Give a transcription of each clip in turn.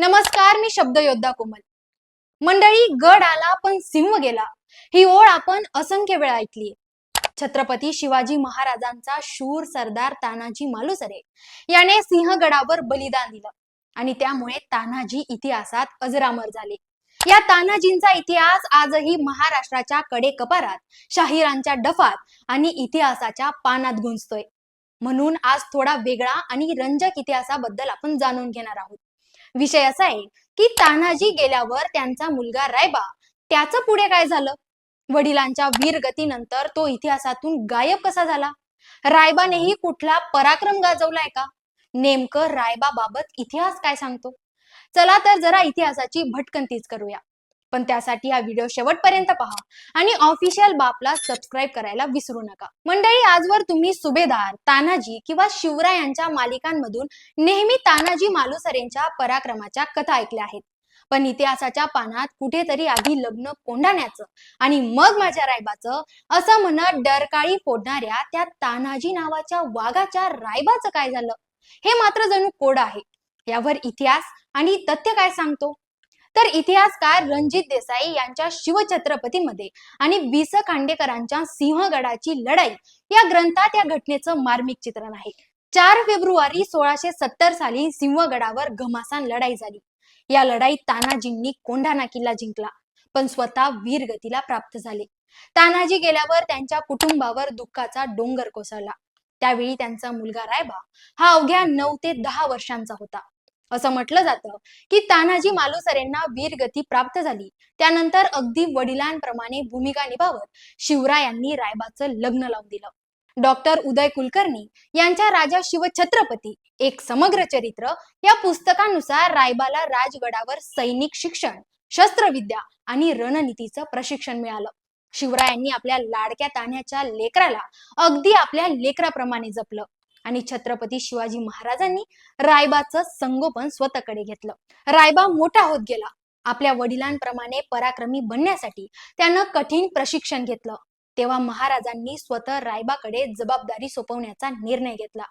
नमस्कार मी शब्द योद्धा कोमल. मंडळी गड आला पण सिंह गेला. ही ओळ आपण असंख्य वेळा ऐकली छत्रपती शिवाजी महाराजांचा शूर सरदार तानाजी मालुसरे याने सिंहगडावर बलिदान दिलं आणि त्यामुळे तानाजी इतिहासात अजरामर झाले. या तानाजींचा इतिहास आजही महाराष्ट्राच्या कडेकपारात शाहिरांच्या डफात आणि इतिहासाच्या पानात गुंजतोय. म्हणून आज थोडा वेगळा आणि रंजक इतिहासाबद्दल आपण जाणून घेणार आहोत. विषय असा आहे की तानाजी गेल्यावर त्यांचा मुलगा रायबा त्याचं पुढे काय झालं? वडिलांच्या वीरगतीनंतर तो इतिहासातून गायब कसा झाला? रायबानेही कुठला पराक्रम गाजवलाय का? नेमकं रायबा बाबत इतिहास काय सांगतो? चला तर जरा इतिहासाची भटकंतीच करूया. पण त्यासाठी हा व्हिडिओ शेवटपर्यंत पहा. आणि ऑफिशियल बापला सबस्क्राईब करायला विसरू नका. मंडळी आजवर तुम्ही सुभेदार तानाजी किंवा शिवरायांच्या मालिकांमधून नेहमी तानाजी मालुसरेंच्या पराक्रमाच्या कथा ऐकल्या आहेत. पण इतिहासाच्या पानात कुठेतरी आधी लग्न कोंडाण्याचं आणि मग माझ्या रायबाचं असं म्हणत डरकाळी फोडणाऱ्या त्या तानाजी नावाच्या वाघाच्या रायबाचं काय झालं? हे मात्र जणू कोड आहे. यावर इतिहास आणि तथ्य काय सांगतो? तर इतिहासकार रणजित देसाई यांच्या शिवछत्रपतीमध्ये आणि वि स खांडेकरांच्या सिंहगडाची लढाई या ग्रंथात या घटनेचं मार्मिक चित्रण आहे. चार फेब्रुवारी सोळाशे सत्तर साली सिंहगडावर घमासान लढाई झाली. या लढाईत तानाजींनी कोंढाणा किल्ला जिंकला पण स्वतः वीरगतीला प्राप्त झाले. तानाजी गेल्यावर त्यांच्या कुटुंबावर दुःखाचा डोंगर कोसळला. त्यावेळी त्यांचा मुलगा रायबा हा अवघ्या नऊ ते दहा वर्षांचा होता. असं म्हटलं जातं की तानाजी मालुसरेंना वीरगती प्राप्त झाली. त्यानंतर अगदी वडिलांप्रमाणे भूमिका निभावत शिवरायांनी रायबाचं लग्न लावून दिलं. डॉक्टर उदय कुलकर्णी यांच्या राजा शिवछत्रपती एक समग्र चरित्र या पुस्तकानुसार रायबाला राजगडावर सैनिक शिक्षण शस्त्रविद्या आणि रणनीतीचं प्रशिक्षण मिळालं. शिवरायांनी आपल्या लाडक्या तान्याच्या लेकराला अगदी आपल्या लेकराप्रमाणे जपलं. आणि छत्रपती शिवाजी महाराजांनी रायबाचं संगोपन स्वतःकडे घेतलं. रायबा मोठा होत गेला. आपल्या वडिलांप्रमाणे पराक्रमी बनण्यासाठी त्यानं कठीण प्रशिक्षण घेतलं. तेव्हा महाराजांनी स्वतः रायबाकडे जबाबदारी सोपवण्याचा निर्णय घेतला.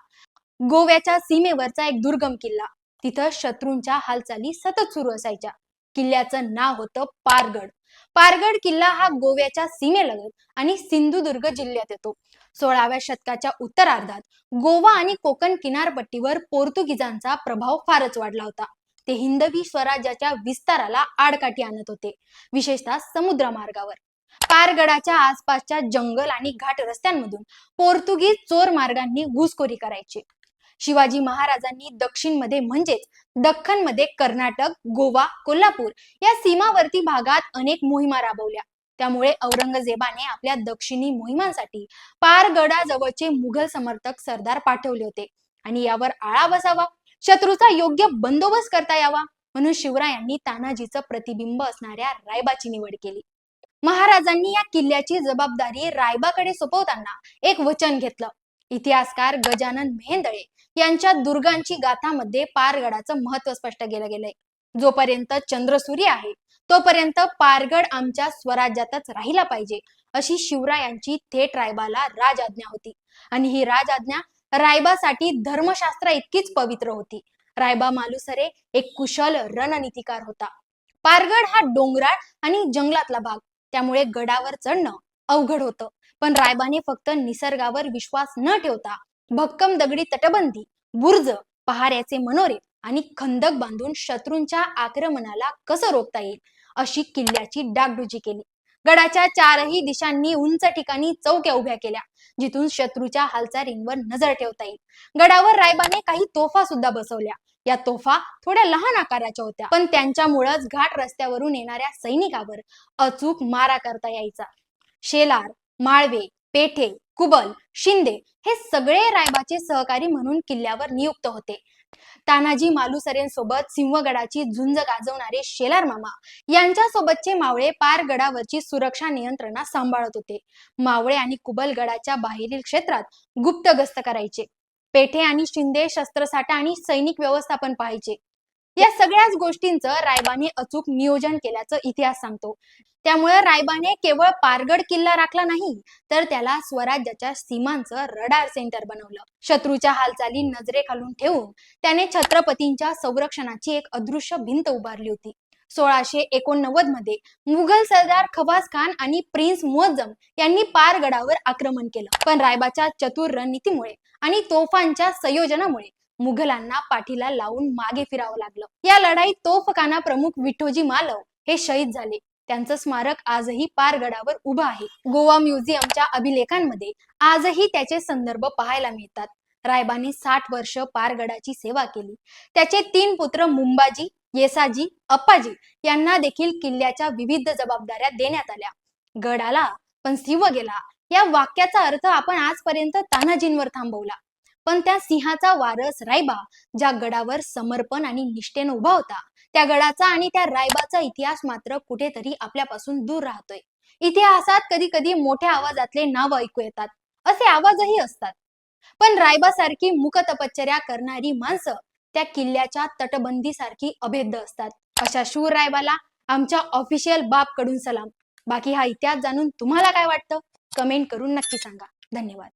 गोव्याच्या सीमेवरचा एक दुर्गम किल्ला. तिथं शत्रूंच्या हालचाली सतत सुरू असायच्या. किल्ल्याचं नाव होतं पारगड. पारगड किल्ला हा गोव्याच्या सीमेलगत आणि सिंधुदुर्ग जिल्ह्यात येतो. सोळाव्या शतकाच्या उत्तरार्धात गोवा आणि कोकण किनारपट्टीवर पोर्तुगीजांचा प्रभाव फारच वाढला होता. ते हिंदवी स्वराज्याच्या विस्ताराला आडकाठी आणत होते विशेषतः समुद्र मार्गावर पारगडाच्या आसपासच्या जंगल आणि घाट रस्त्यांमधून पोर्तुगीज चोर मार्गांनी घुसखोरी करायचे. शिवाजी महाराजांनी दक्षिणमध्ये म्हणजेच दख्खनमध्ये कर्नाटक गोवा कोल्हापूर या सीमावर्ती भागात अनेक मोहिमा राबवल्या. त्यामुळे औरंगजेबाने आपल्या दक्षिणी मोहिमांसाठी पारगडाजवळचे मुघल समर्थक सरदार पाठवले होते. आणि यावर आळा बसावा शत्रूचा योग्य बंदोबस्त करता यावा म्हणून शिवरायांनी तानाजीचं प्रतिबिंब असणाऱ्या रायबाची निवड केली. महाराजांनी या किल्ल्याची जबाबदारी रायबाकडे सोपवताना एक वचन घेतलं. इतिहासकार गजानन मेहेंदळे यांच्या दुर्गांची गाथामध्ये पारगडाचं महत्त्व स्पष्ट केलं गेलंय. जोपर्यंत चंद्रसूर्य आहे तोपर्यंत पारगड आमच्या स्वराज्यातच राहिला पाहिजे अशी शिवरायांची थेट रायबाला राजआज्ञा होती. आणि ही राजआज्ञा रायबासाठी धर्मशास्त्र इतकीच पवित्र होती. रायबा मालुसरे एक कुशल रणनीतिकार होता. पारगड हा डोंगराळ आणि जंगलातला भाग त्यामुळे गडावर चढणं अवघड होतं. पण रायबाने फक्त निसर्गावर विश्वास न ठेवता भक्कम दगडी तटबंदी बुर्ज पहाऱ्याचे मनोरे आणि खंदक बांधून शत्रूंच्या आक्रमणाला कसं रोखता येईल? अशी किल्ल्याची डागडुजी केली. गडाच्या चारही दिशांनी उंच ठिकाणी चौक्या उभ्या केल्या जिथून शत्रूच्या हालचालींवर नजर ठेवता येईल. गडावर रायबाने काही तोफा सुद्धा बसवल्या. या तोफा थोड्या लहान आकाराच्या होत्या पण त्यांच्यामुळेच घाट रस्त्यावरून येणाऱ्या सैनिकावर अचूक मारा करता यायचा. शेलार माळवे पेठे कुबल शिंदे हे सगळे रायबाचे सहकारी म्हणून किल्ल्यावर नियुक्त होते. तानाजी मालुसरेंसोबत सिंहगडाची झुंज गाजवणारे शेलार मामा यांच्या सोबतचे मावळे पार गडावरची सुरक्षा नियंत्रणा सांभाळत होते. मावळे आणि कुबल गडाच्या बाहेरील क्षेत्रात गुप्त गस्त करायचे. पेठे आणि शिंदे शस्त्रसाठा आणि सैनिक व्यवस्थापन पाहायचे. या सगळ्याच गोष्टींचं रायबाने अचूक नियोजन केल्याचं इतिहास सांगतो. त्यामुळे रायबाने केवळ पारगड किल्ला राखला नाही तर त्याला स्वराज्याच्या सीमांचं रडार सेंटर बनवलं. शत्रूच्या हालचाली नजरेखालून ठेवून त्याने छत्रपतींच्या संरक्षणाची एक अदृश्य भिंत उभारली होती. सोळाशे एकोणनव्वदमध्ये मुघल सरदार खवास खान आणि प्रिन्स मुअज्जम यांनी पारगडावर आक्रमण केलं. पण रायबाच्या चतुर रणनीतीमुळे आणि तोफांच्या संयोजनामुळे मुघलांना पाठीला लावून मागे फिरावं लागलं. या लढाईत तोफखाना प्रमुख विठोजी मालव हे शहीद झाले. त्यांचं स्मारक आजही पारगडावर उभं आहे. गोवा म्युझियमच्या अभिलेखांमध्ये आजही त्याचे संदर्भ पाहायला मिळतात. रायबानी साठ वर्ष पारगडाची सेवा केली. त्याचे तीन पुत्र मुंबाजी येसाजी अप्पाजी यांना देखील किल्ल्याच्या विविध जबाबदाऱ्या देण्यात आल्या. गड आला पण सिंह गेला. या वाक्याचा अर्थ आपण आजपर्यंत तानाजींवर थांबवला. पण त्या सिंहाचा वारस रायबा ज्या गडावर समर्पण आणि निष्ठेनं उभा होता त्या गडाचा आणि त्या रायबाचा इतिहास मात्र कुठेतरी आपल्यापासून दूर राहतोय. इतिहासात कधी कधी मोठ्या आवाजातले नाव ऐकू येतात असे आवाजही असतात. पण रायबासारखी मुख तपश्चर्या करणारी माणसं त्या किल्ल्याच्या तटबंदीसारखी अभेद्य असतात. अशा शूर रायबाला आमच्या ऑफिशियल बापकडून सलाम. बाकी हा इतिहास जाणून तुम्हाला काय वाटतं? कमेंट करून नक्की सांगा. धन्यवाद.